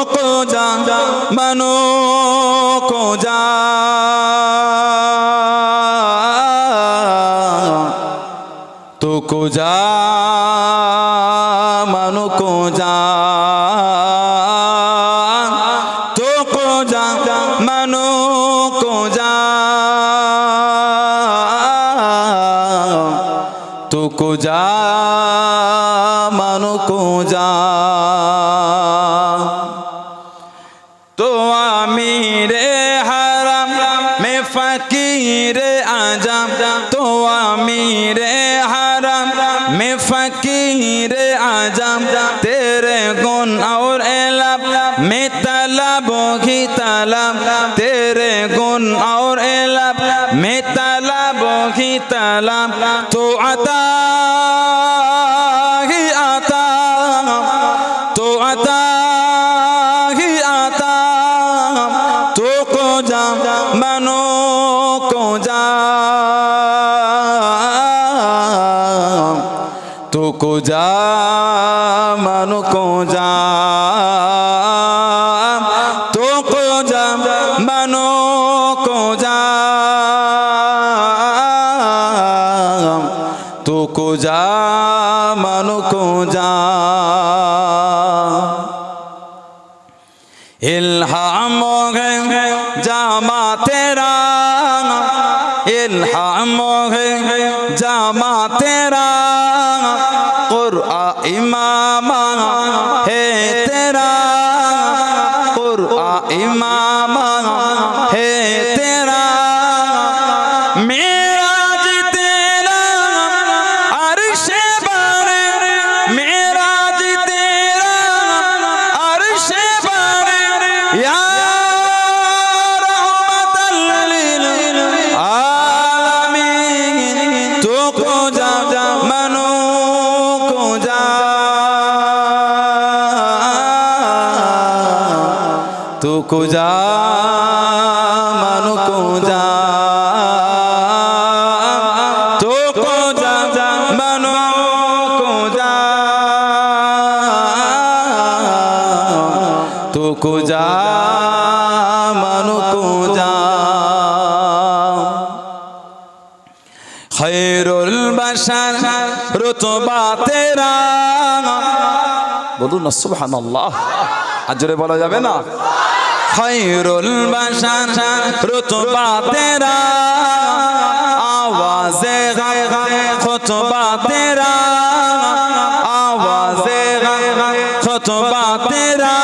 को जा मनो को जा तो को जा मनो को जा तो को जा मनो को जा तो को जा मनो को जा তো আমি রে হারাম, মে ফকির আজাম। তো আমি রে হারাম, মে ফকির আজাম। তেরে গুণ আর এলাম, মে তালাব ঘি তালাব তেরে গুণ আওর এলাম, মে তালাব ঘি তালাব তো আদা मनो को जा तो को जा मनो को जा तो को जा मनो को जा तो को जा मनो को जा জামা তেরা ইলহাম হে জামা তেরা কুরআ ইমামা হে তেরা কুরআ ইমামা হে जा मनो को जा तो को जा मनो को जा तो को जा जा मनो को जा तो को जा मनो को जा খৈরুল বাসার রুতবা তেরা। বলুন না, সুবহানাল্লাহ। আর জোরে বলা যাবে না? খৈরুল বাসার রুতবা তেরা। আওয়াজে খুতবা তেরা। আওয়াজে খুতবা তেরা।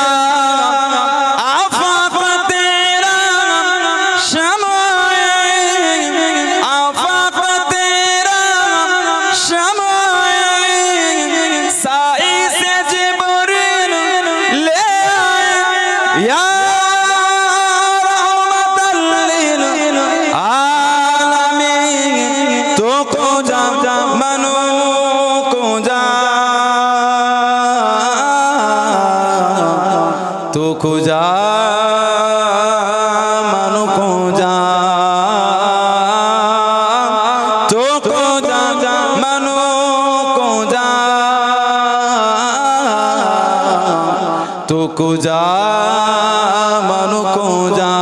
খোঁজা মানু খোঁজা চোখ যা মানু খোঁজা তো খোঁজা মানু খোঁজা